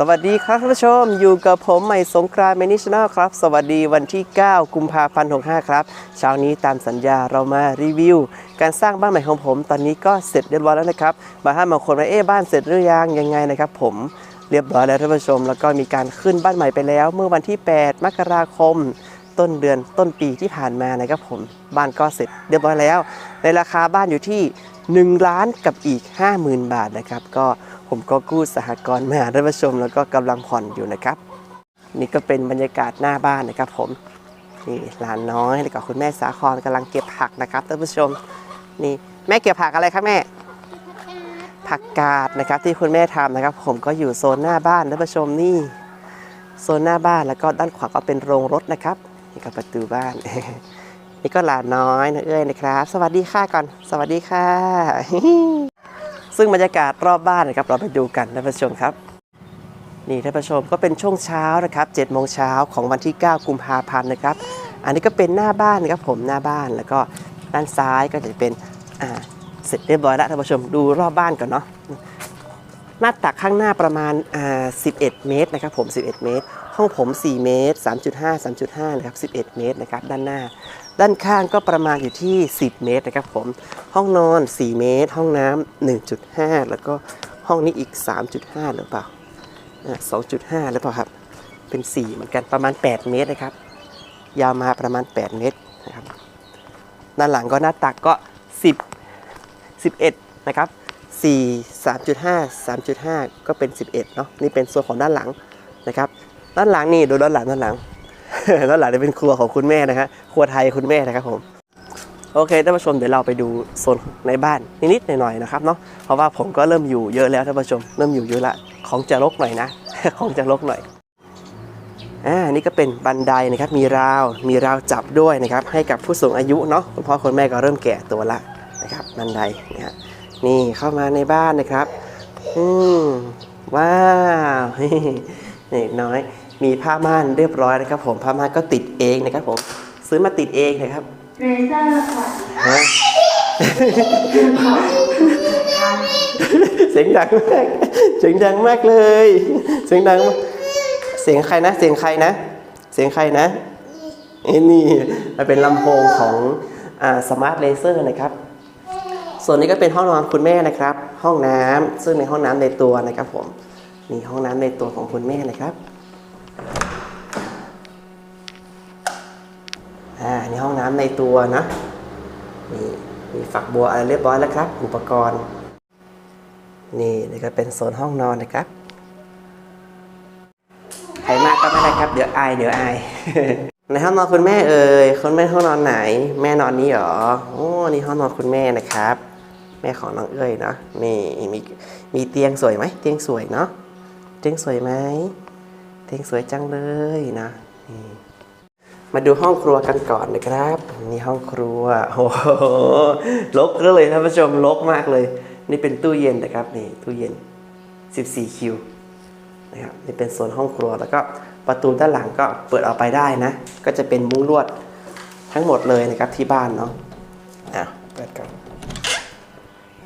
สวัสดีครับท่านผู้ชมอยู่กับผมใหม่สงกรานต์เมนิชแนลครับ สวัสดีวันที่ 9 กุมภาพันธ์65ครับเช้านี้ตามสัญญาเรามารีวิว การสร้างบ้านใหม่ของผม ตอนนี้ก็เสร็จเรียบร้อยแล้วนะครับบางท่านบางคนว่าเอ๊ะบ้านเสร็จหรือยังยังไงนะครับ ผมเรียบร้อยแล้วท่านผู้ชม แล้วก็มีการขึ้นบ้านใหม่ไปแล้ว เมื่อวันที่ 8 มกราคม ต้นเดือนต้นปีที่ผ่านมานะครับผมบ้านก็เสร็จเรียบร้อยแล้ว ในราคาบ้านอยู่ที่1ล้านกับอีก 50,000 บาทนะครับก็ ผมก็กู้สหกรณ์มาท่านผู้ชม แล้วก็กำลังผ่อนอยู่นะครับ นี่ก็เป็นบรรยากาศหน้าบ้านนะครับ ผมนี่หลานน้อยแล้วก็คุณแม่สาครกำลังเก็บผักนะครับท่านผู้ชมนี่แม่เก็บผักอะไรครับแม่ผักกาดนะครับที่คุณแม่ทำนะครับ ผมก็อยู่โซนหน้าบ้านท่านผู้ชมนี่โซนหน้าบ้านแล้วก็ด้านขวาก็เป็นโรงรถนะครับนี่ก็ประตูบ้าน นี่ก็หลานน้อยนะเอ้ยนะครับ สวัสดีค่ะก่อน สวัสดีค่ะ ซึ่งบรรยากาศรอบบ้านนะครับเราไปดูกันท่านผู้ชมครับ นี่ท่านผู้ชมก็เป็นช่วงเช้านะครับ7โมงเช้าของวันที่ 9 กุมภาพันธ์นะครับ อันนี้ก็เป็นหน้าบ้านนะครับผมหน้าบ้านแล้วก็ด้านซ้ายก็จะเป็นอ่าเสร็จเรียบร้อยแล้วท่านผู้ชมดูรอบบ้านก่อนเนาะหน้าตักข้างหน้าประมาณอ่า11 เมตรนะครับผม 11 เมตร ห้องผม 4 เมตร 3.5 3.5 นะครับ 11 เมตรนะครับ ด้านหน้า ด้านข้างก็ประมาณอยู่ที่ 10 เมตรนะครับผม ห้องนอน 4 เมตร ห้องน้ำ1.5 แล้วก็ห้องนี้อีก 3.5 หรือเปล่าอ่า 2.5 หรือเปล่าครับ เป็น 4 เหมือนกันประมาณ 8 เมตรนะครับ ยาวมาประมาณ 8 เมตรนะครับ ด้านหลังก็หน้าตักก็ 10 11 นะครับ 4 3.5 3.5 ก็เป็น 11 เนาะ นี่เป็นส่วนของด้านหลังนะครับ ด้านหลังนี่ดูด้านหลังด้านหลัง ด้านหลังจะเป็นครัวของคุณแม่นะฮะครัวไทยคุณแม่นะครับผมโอเคท่านผู้ชมเดี๋ยวเราไปดูโซนในบ้านนิดๆหน่อยๆนะครับเนาะเพราะว่าผมก็เริ่มอยู่เยอะแล้วท่านผู้ชมเริ่มอยู่เยอะละของจะรกหน่อยนะ ของจะรกหน่อยอ่านี่ก็เป็นบันไดนะครับมีราวมีราวจับด้วยนะครับให้กับผู้สูงอายุเนาะคุณพ่อคุณแม่ก็เริ่มแก่ตัวละนะครับบันไดนะฮะนี่เข้ามาในบ้านนะครับอืมว้าวนี่น้อย มีผ้าม่านเรียบร้อยนะครับ ผมผ้าม่านก็ติดเองนะครับ ผมซื้อมาติดเองนะครับเรเซอร์ค่ะฮะเสียงดังมากเสียงดังมากเลย เสียงดังมากเสียงใครนะ เสียงใครนะ เสียงใครนะไอ้นี่มันเป็นลำโพงของสมาร์ทเลเซอร์นะครับ ส่วนนี้ก็เป็นห้องนอนคุณแม่นะครับ ห้องน้ำซึ่งในห้องน้ำในตัวนะครับ ผมนี่ห้องน้ำในตัวของคุณแม่นะครับอ่านี่ ห้องน้ำในตัวนะนี่มีฝักบัวอะไรเรียบร้อยแล้วครับ อุปกรณ์ นี่นี่ก็เป็นโซนห้องนอนนะครับใครมากก็ไม่ได้ครับ เดี๋ยวอายเดี๋ยวอายในห้องนอนคุณแม่เอ่ยคุณแม่ห้องนอนไหน แม่นอนนี้เหรอโอ้นี่ห้องนอนคุณแม่นะครับ แม่ของน้องเอ้ยเนาะนี่มีมีเตียงสวยไหมเตียงสวยเนาะเตียงสวยไหมเตียงสวยจังเลยนะนี่ มาดูห้องครัวกันก่อนนะครับ นี่ห้องครัวโอ้โหลกเลยท่านผู้ชมลกมากเลย นี่เป็นตู้เย็นนะครับนี่ตู้เย็น 14 คิวนะครับนี่เป็นโซนห้องครัวแล้วก็ประตูด้านหลังก็เปิดออกไปได้นะ ก็จะเป็นมุ้งลวดทั้งหมดเลยนะครับที่บ้านเนาะอะเปิดกัน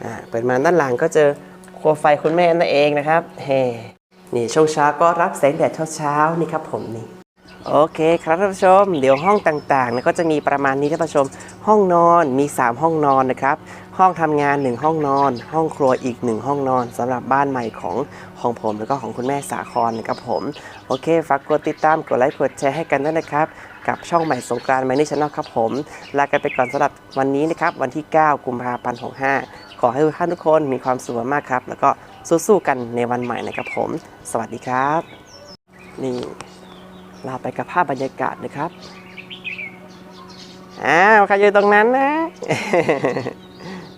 อ่าเปิดมาด้านหลังก็เจอครัวไฟคุณแม่นั่นเองนะครับเฮนี่ช่วงเช้าก็รับแสงแดดเช้าๆนี่ครับผมนี่ โอเคครับท่านผู้ชม เดี๋ยวห้องต่างๆนี่ยก็จะมีประมาณนี้ท่านผู้ชม ห้องนอนมี 3 ห้องนอนนะครับ ห้องทำงาน 1 ห้องนอน ห้องครัวอีก 1 ห้องนอนสำหรับบ้านใหม่ของของผม แล้วก็ของคุณแม่สาครนะครับผม โอเคฝากกดติดตามกดไลค์กดแชร์ให้กันด้วยนะครับ กับช่องใหม่สงกรานต์ m มนี่ช n น l ครับผม ลากันไปก่อนสำหรับวันนี้นะครับวันที่ 9 กุมภาพันธ์65ขอให้ทุกท่านทุกคนมีความสุขมากครับ แล้วก็สู้ๆกันในวันใหม่นะครับผม สวัสดีครับ นี่ ลาไปกับภาพบรรยากาศนะครับอ้าวใครอยู่ตรงนั้นนะ